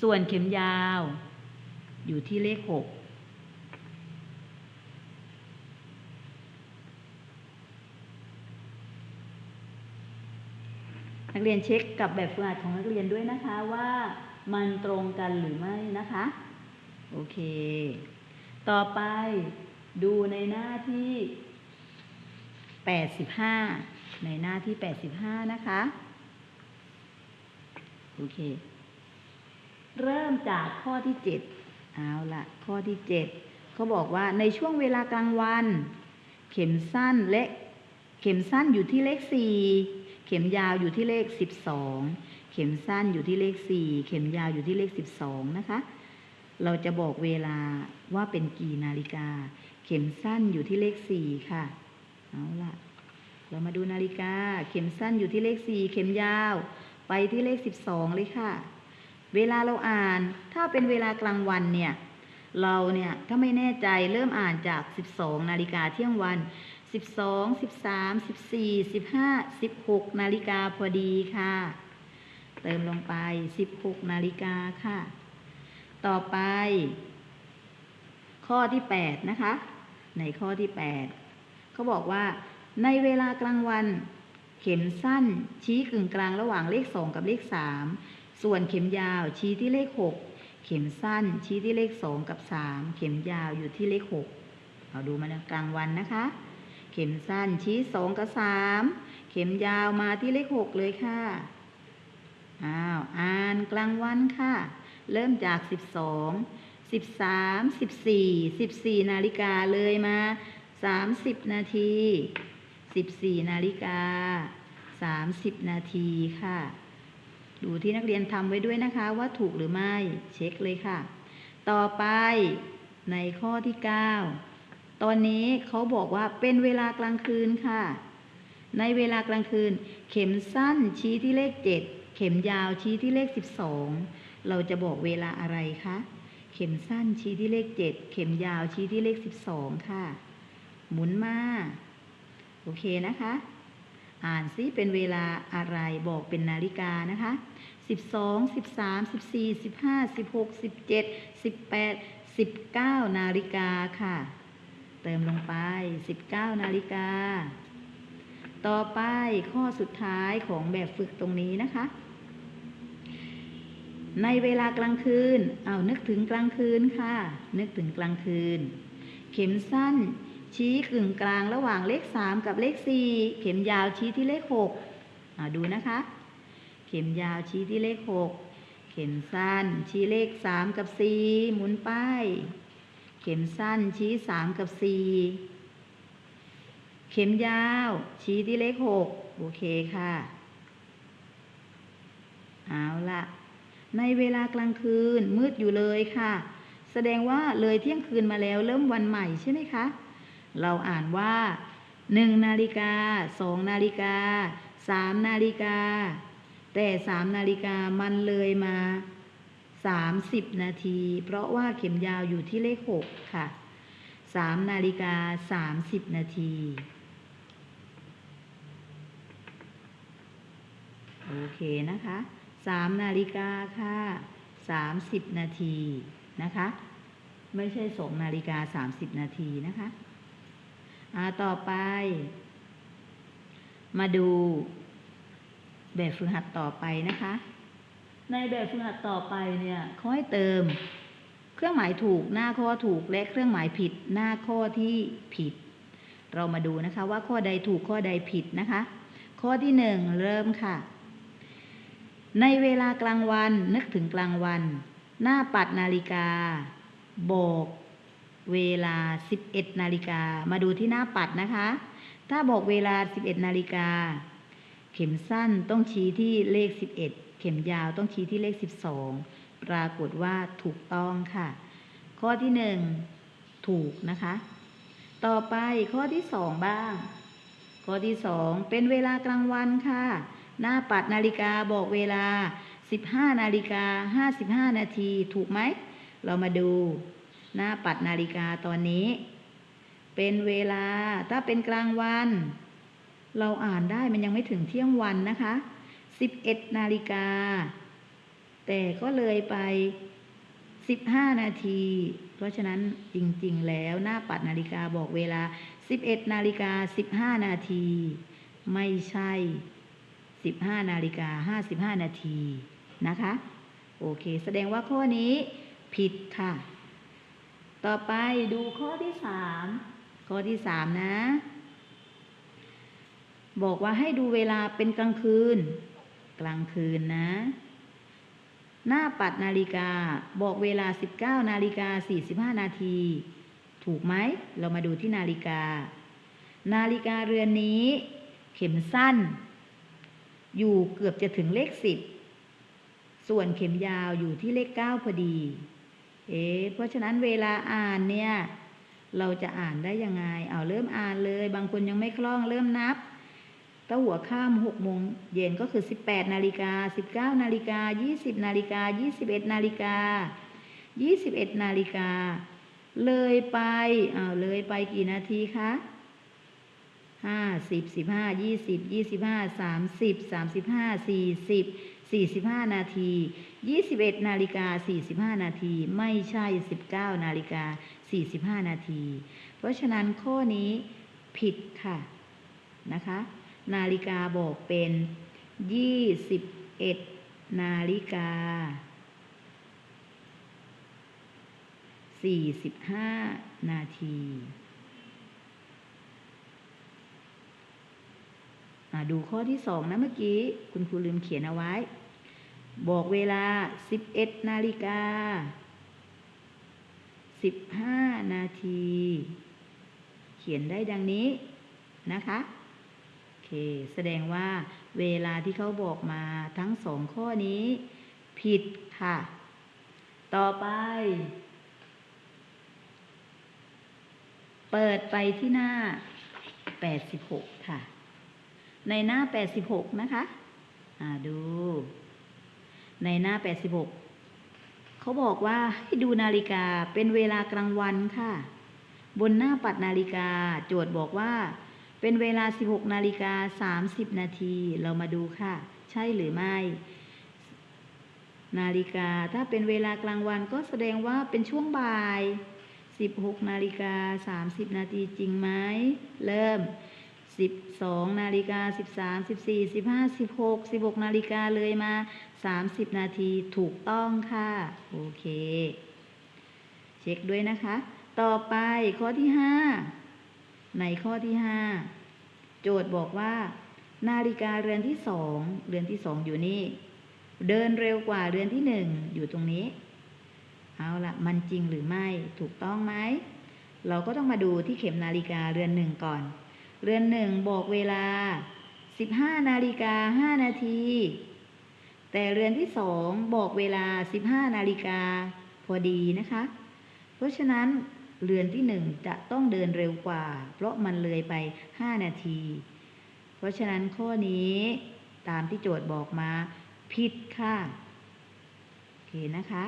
ส่วนเข็มยาว อยู่ที่เลขหกนักเรียนเช็คกับแบบฝึกหัดของนักเรียนด้วยนะคะว่ามันตรงกันหรือไม่นะคะ โอเค ต่อไปดูในหน้าที่ 85 ในหน้าที่ 85 นะคะ โอเค เริ่มจากข้อที่7เอาละข้อที่7เขาบอกว่าในช่วงเวลากลางวัน เข็มสั้นและเข็มสั้นอยู่ที่เลข4เข็มยาวอยู่ที่เลข12เข็มสั้นอยู่ที่เลข4เข็มยาวอยู่ที่เลข12นะคะ เราจะบอกเวลาว่าเป็นกี่นาฬิกา เข็มสั้นอยู่ที่เลข4ค่ะ เอาละเรามาดูนาฬิกา เข็มสั้นอยู่ที่เลข4เข็มยาว ไปที่เลข12เลยค่ะ เวลาเราอ่าน ถ้าเป็นเวลากลางวันเนี่ย เราเนี่ยถ้าไม่แน่ใจเริ่มอ่านจาก 12 นาฬิกาเที่ยงวัน 12 13 14 15 16 นาฬิกาพอดีค่ะ เติมลงไป 16 นาฬิกาค่ะ ต่อไป ข้อที่ 8 นะคะ ในข้อที่ 8 เขาบอกว่าในเวลากลางวัน เข็มสั้นชี้กึ่งกลางระหว่างเลข 2 กับเลข 3 ส่วนเข็มยาวชี้ที่เลข 6 เข็มสั้นชี้ที่เลข 2 กับ 3 เข็มยาวอยู่ที่เลข 6เอาดูมานะกลางวันนะคะ เข็มสั้นชี้ 2 กับ 3 เข็มยาวมาที่เลข 6 เลยค่ะ อ้าว อ่านกลางวันค่ะ เริ่มจาก 12 13 14 14 นาฬิกาเลยมา 30 นาที 14 นาฬิกา 30 นาทีค่ะ ดูที่นักเรียนทำไว้ด้วยนะคะว่าถูกหรือไม่ เช็คเลยค่ะ ต่อไปในข้อที่ 9 ตอนนี้เขาบอกว่าเป็นเวลากลางคืนค่ะ ในเวลากลางคืน เข็มสั้นชี้ที่เลข 7 เข็มยาวชี้ที่เลข 12 เราจะบอกเวลาอะไรคะ เข็มสั้นชี้ที่เลข 7 เข็มยาวชี้ที่เลข 12 ค่ะ หมุนมา โอเคนะคะ อ่านซิเป็นเวลาอะไรบอกเป็นนาฬิกานะคะ 12 13 14 15 16 17 18 19 นาฬิกาค่ะ เติมลงไป 19 นาฬิกา ต่อไปข้อสุดท้ายของแบบฝึกตรงนี้นะคะ ในเวลากลางคืน เอานึกถึงกลางคืนค่ะ นึกถึงกลางคืน เข็มสั้น ชี้กึ่งกลางระหว่างเลข 3 กับเลข 4 เข็มยาวชี้ที่เลข6เอาดูนะคะ เข็มยาวชี้ที่เลข 6 เข็มสั้นชี้เลข 3 กับ 4 หมุนไป เข็มสั้นชี้ 3 กับ 4 เข็มยาวชี้ที่เลข 6 โอเคค่ะ เอาละในเวลากลางคืนมืดอยู่เลยค่ะ แสดงว่าเลยเที่ยงคืนมาแล้วเริ่มวันใหม่ใช่ไหมคะ เราอ่านว่า 1 นาฬิกา 2 นาฬิกา 3 นาฬิกา แต่ 3 นาฬิกามันเลยมา 30 นาที เพราะว่าเข็มยาวอยู่ที่เลข 6 ค่ะ 3 นาฬิกา 30 นาทีโอเคนะคะ3นาฬิกาค่ะ30นาทีนะคะ ไม่ใช่2นาฬิกา30นาทีนะคะ อ่าต่อไป มาดู แบบฝึกหัดต่อไปนะคะ ในแบบฝึกหัดต่อไปเนี่ยเขาให้เติม เครื่องหมายถูกหน้าข้อถูกและเครื่องหมายผิดหน้าข้อที่ผิด เรามาดูนะคะ ว่าข้อใดถูกข้อใดผิดนะคะ ข้อที่หนึ่งเริ่มค่ะ ในเวลากลางวันนึกถึงกลางวัน หน้าปัดนาฬิกา บอก เวลา 11 นาฬิกา มาดูที่หน้าปัดนะคะ ถ้าบอกเวลา 11 นาฬิกา เข็มสั้นต้องชี้ที่เลข 11 เข็มยาวต้องชี้ที่เลข 12 ปรากฏว่าถูกต้องค่ะ ข้อที่หนึ่งถูกนะคะ ต่อไปข้อที่สองบ้าง ข้อที่สองเป็นเวลากลางวันค่ะ หน้าปัดนาฬิกาบอกเวลา 15 นาฬิกา 55 นาที ถูกไหม เรามาดู หน้าปัดนาฬิกาตอนนี้ เป็นเวลาถ้าเป็นกลางวัน เราอ่านได้มันยังไม่ถึงเที่ยงวันนะคะ 11 นาฬิกา แต่ก็เลยไป 15 นาที เพราะฉะนั้นจริงๆ แล้วหน้าปัดนาฬิกาบอกเวลา 11 นาฬิกา 15 นาที ไม่ใช่ 15 นาฬิกา 55 นาทีนะคะ โอเค แสดงว่าข้อนี้ผิดค่ะ ต่อไปดูข้อที่3ข้อที่3นะ บอกว่าให้ดูเวลาเป็นกลางคืน กลางคืนนะ หน้าปัดนาฬิกาบอกเวลา 19นาฬิกา45 นาที ถูกไหม เรามาดูที่นาฬิกา นาฬิกาเรือนนี้ เข็มสั้น อยู่เกือบจะถึงเลข 10 ส่วนเข็มยาวอยู่ที่เลข 9 พอดี เอ๊เพราะฉะนั้นเวลาอ่านเนี่ย เราจะอ่านได้ยังไง เอาเริ่มอ่านเลย บางคนยังไม่คล่องเริ่มนับตั้งหัวข้าม6โมงเย็นก็คือ18นาฬิกา19นาฬิกา20นาฬิกา21นาฬิกา21นาฬิกา เลยไปอ้าวเลยไปกี่นาทีคะ50 15 20 25 30 35 40 45 นาที 21 นาฬิกา 45 นาที ไม่ใช่ 19 นาฬิกา 45 นาที เพราะฉะนั้นข้อนี้ผิดค่ะ นะคะ นาฬิกาบอกเป็น 21 นาฬิกา 45 นาที อะ ดูข้อที่สองนะเมื่อกี้ คุณครูลืมเขียนเอาไว้ บอกเวลา 11 นาฬิกา 15 นาที เขียนได้ดังนี้นะคะโอเค แสดงว่าเวลาที่เขาบอกมาทั้งสองข้อนี้ ผิดค่ะ ต่อไป เปิดไปที่หน้า 86 ค่ะ ในหน้า 86 นะคะ อ่าดู ในหน้า 86 เขาบอกว่าให้ดูนาฬิกาเป็นเวลากลางวันค่ะ บนหน้าปัดนาฬิกา โจทย์บอกว่า เป็นเวลา 16 นาฬิกา 30 นาที เรามาดูค่ะ ใช่หรือไม่ นาฬิกาถ้าเป็นเวลากลางวันก็แสดงว่าเป็นช่วงบ่าย 16 นาฬิกา 30 นาทีจริงไหม เริ่ม 12นาฬิกา13 14 15 16 16นาฬิกาเลยมา30นาทีถูกต้องค่ะ โอเค เช็คด้วยนะคะ ต่อไปข้อที่5ในข้อที่5โจทย์บอกว่า นาฬิกาเรือนที่2เรือนที่2อยู่นี่ เดินเร็วกว่าเรือนที่1อยู่ตรงนี้ เอาละมันจริงหรือไม่ถูกต้องไหมเราก็ต้องมาดูที่เข็มนาฬิกาเรือนหนึ่งก่อน เรือนหนึ่งบอกเวลา 15 นาฬิกา 5 นาที แต่เรือนที่สองบอกเวลา 15 นาฬิกาพอดีนะคะ เพราะฉะนั้นเรือนที่หนึ่งจะต้องเดินเร็วกว่า เพราะมันเลยไป 5 นาที เพราะฉะนั้นข้อนี้ตามที่โจทย์บอกมาผิดค่ะ โอเคนะคะ